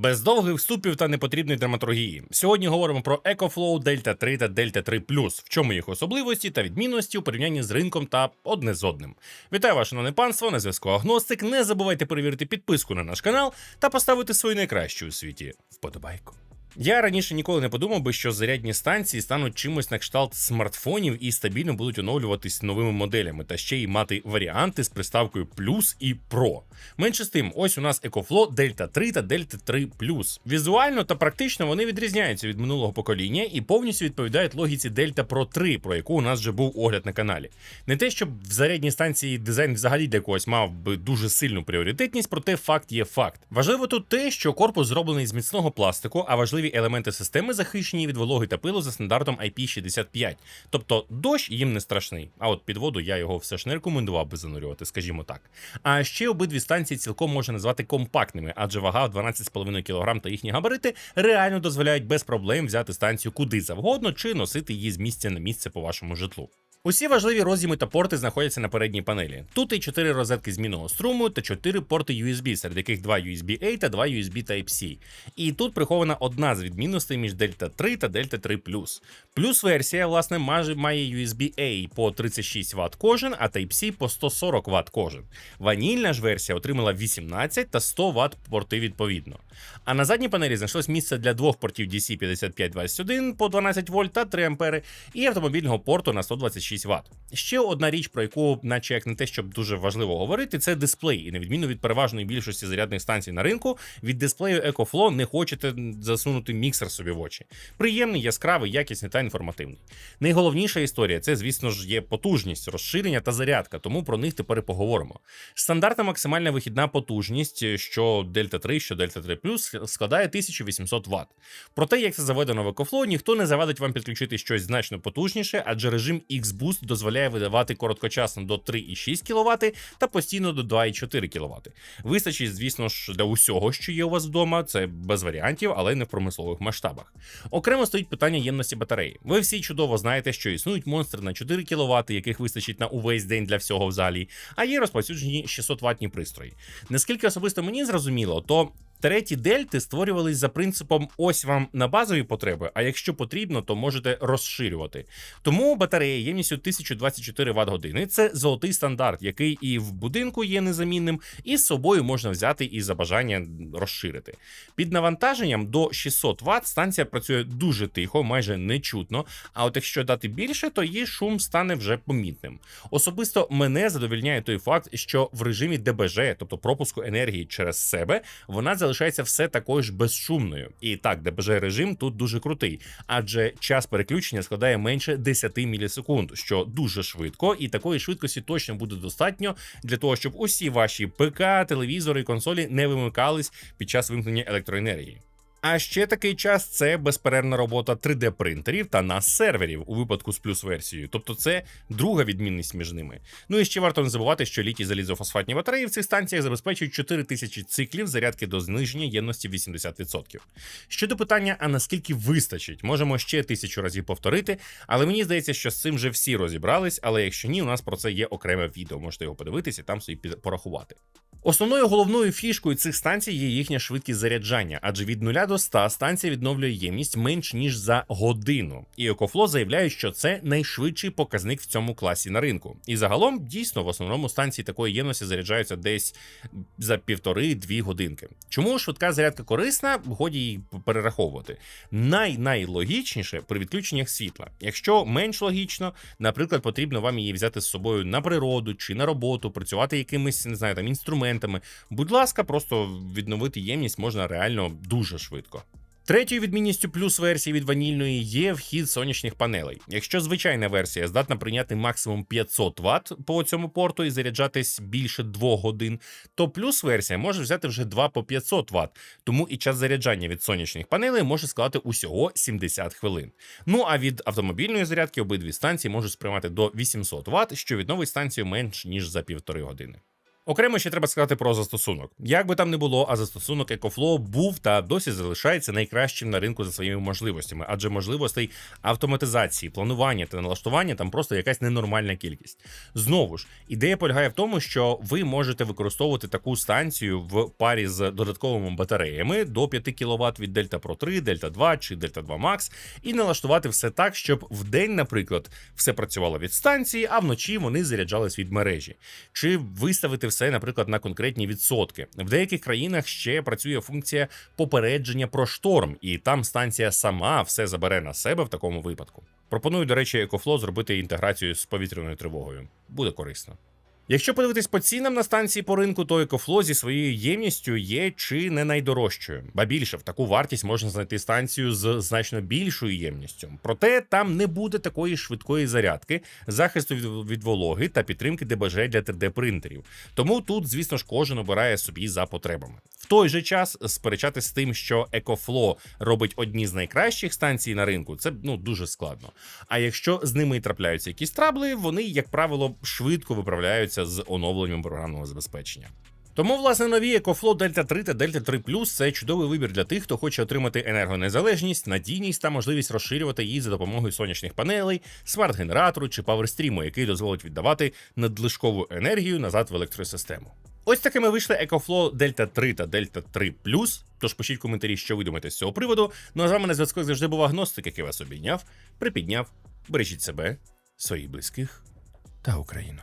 Без довгих вступів та непотрібної драматургії. Сьогодні говоримо про EcoFlow Delta 3 та Delta 3 в чому їх особливості та відмінності у порівнянні з ринком та одне з одним. Вітаю вас, шановне панство, на зв'язку Агностик. Не забувайте перевірити підписку на наш канал та поставити свою найкращу у світі вподобайку. Я раніше ніколи не подумав би, що зарядні станції стануть чимось на кшталт смартфонів і стабільно будуть оновлюватись новими моделями, та ще й мати варіанти з приставкою плюс і Pro. Менше з тим, ось у нас EcoFlow Delta 3 та Delta 3 Візуально та практично вони відрізняються від минулого покоління і повністю відповідають логіці Delta Pro 3, про яку у нас вже був огляд на каналі. Не те, щоб в зарядній станції дизайн взагалі для когось мав би дуже сильну пріоритетність, проте факт є факт. Важливо тут те, що корпус зроблений з міцного пластику, а важливі елементи системи захищені від вологи та пилу за стандартом IP65. Тобто дощ їм не страшний. А от під воду я його все ж не рекомендував би занурювати, скажімо так. А ще обидві станції цілком можна назвати компактними, адже вага в 12,5 кг та їхні габарити реально дозволяють без проблем взяти станцію куди завгодно чи носити її з місця на місце по вашому житлу. Усі важливі роз'єми та порти знаходяться на передній панелі. Тут і 4 розетки змінного струму та 4 порти USB, серед яких 2 USB-A та 2 USB Type-C. І тут прихована одна з відмінностей між Delta 3 та Delta 3 Плюс версія, власне, майже має USB-A по 36 Вт кожен, а Type-C по 140 Вт кожен. Ванільна ж версія отримала 18 та 100 Вт порти відповідно. А на задній панелі знайшлось місце для двох портів DC5521 по 12 вольт та 3 ампери і автомобільного порту на 126 Вт. Ще одна річ, про яку, наче як не те, щоб дуже важливо говорити, це дисплей. І на відміну від переважної більшості зарядних станцій на ринку, від дисплею EcoFlow не хочете засунути міксер собі в очі. Приємний, яскравий, якісний та інформативний. Найголовніша історія це, звісно ж, є потужність, розширення та зарядка, тому про них тепер і поговоримо. Стандартна максимальна вихідна потужність, що Delta 3, що Delta 3 складає 1800 Вт. Проте, як це заведено в EcoFlow, ніхто не завадить вам підключити щось значно потужніше, адже режим X-Boost дозволяє видавати короткочасно до 3,6 кВт та постійно до 2,4 кВт. Вистачить, звісно ж, для усього, що є у вас вдома, це без варіантів, але не в промислових масштабах. Окремо стоїть питання ємності батареї. Ви всі чудово знаєте, що існують монстри на 4 кВт, яких вистачить на увесь день для всього в залі, а є розповсюджені 600 ватні пристрої. Наскільки особисто мені зрозуміло, то Треті дельти створювались за принципом ось вам на базові потреби, а якщо потрібно, то можете розширювати. Тому батарея ємністю 1024 Вт години це золотий стандарт, який і в будинку є незамінним, і з собою можна взяти і за бажання розширити. Під навантаженням до 600 Вт станція працює дуже тихо, майже нечутно. А от якщо дати більше, то її шум стане вже помітним. Особисто мене задовільняє той факт, що в режимі ДБЖ, тобто пропуску енергії через себе, вона залишається залишається все такою ж безшумною. І так, ДПЖ режим тут дуже крутий, адже час переключення складає менше 10 мілісекунд, що дуже швидко, і такої швидкості точно буде достатньо для того, щоб усі ваші ПК, телевізори і консолі не вимикались під час вимкнення електроенергії. А ще такий час це безперервна робота 3D-принтерів та нас серверів у випадку з плюс версією. Тобто це друга відмінність між ними. Ну і ще варто не забувати, що літій залізофосфатні батареї в цих станціях забезпечують 4000 циклів зарядки до зниження ємності 80%. Щодо питання, а наскільки вистачить, можемо ще тисячу разів повторити, але мені здається, що з цим вже всі розібрались. Але якщо ні, у нас про це є окреме відео. Можете його подивитися там собі порахувати. Основною головною фішкою цих станцій є їхня швидкість заряджання, адже від 0 до 100 станція відновлює ємність менш ніж за годину. І EcoFlow заявляє, що це найшвидший показник в цьому класі на ринку. І загалом дійсно в основному станції такої ємності заряджаються десь за півтори-дві годинки. Чому швидка зарядка корисна, годі її перераховувати. Най-найлогічніше при відключеннях світла. Якщо менш логічно, наприклад, потрібно вам її взяти з собою на природу чи на роботу, працювати якимись не знаю там інструментами елементами. Будь ласка, просто відновити ємність можна реально дуже швидко. Третьою відмінністю плюс версії від ванільної є вхід сонячних панелей. Якщо звичайна версія здатна прийняти максимум 500 Вт по цьому порту і заряджатись більше 2 годин, то плюс версія може взяти вже 2 по 500 Вт, тому і час заряджання від сонячних панелей може складати усього 70 хвилин. Ну а від автомобільної зарядки обидві станції можуть сприймати до 800 Вт, що відновить станцію менш ніж за півтори години. Окремо ще треба сказати про застосунок. Як би там не було, а застосунок EcoFlow був та досі залишається найкращим на ринку за своїми можливостями, адже можливостей автоматизації, планування та налаштування там просто якась ненормальна кількість. Знову ж, ідея полягає в тому, що ви можете використовувати таку станцію в парі з додатковими батареями до 5 кВт від Delta Pro 3, Delta 2 чи Delta 2 Max, і налаштувати все так, щоб в день, наприклад, все працювало від станції, а вночі вони заряджались від мережі. Чи виставити все, наприклад, на конкретні відсотки. В деяких країнах ще працює функція попередження про шторм, і там станція сама все забере на себе в такому випадку. Пропоную, до речі, екофло зробити інтеграцію з повітряною тривогою. Буде корисно. Якщо подивитись по цінам на станції по ринку, то екофло зі своєю ємністю є чи не найдорожчою. Ба більше в таку вартість можна знайти станцію з значно більшою ємністю. Проте там не буде такої швидкої зарядки, захисту від, вологи та підтримки ДБЖ для 3D-принтерів. Тому тут, звісно ж, кожен обирає собі за потребами. Той же час сперечатись з тим, що EcoFlow робить одні з найкращих станцій на ринку, це ну дуже складно. А якщо з ними і трапляються якісь трабли, вони, як правило, швидко виправляються з оновленням програмного забезпечення. Тому, власне, нові EcoFlow Delta 3 та Delta 3 Plus – це чудовий вибір для тих, хто хоче отримати енергонезалежність, надійність та можливість розширювати її за допомогою сонячних панелей, смарт-генератору чи паверстріму, який дозволить віддавати надлишкову енергію назад в електросистему. Ось такими вийшли EcoFlow Delta 3 та Delta 3 Plus. Тож пишіть коментарі, що ви думаєте з цього приводу. Ну а з вами на зв'язку завжди був агностик, який вас обійняв, припідняв. Бережіть себе, своїх близьких та Україну.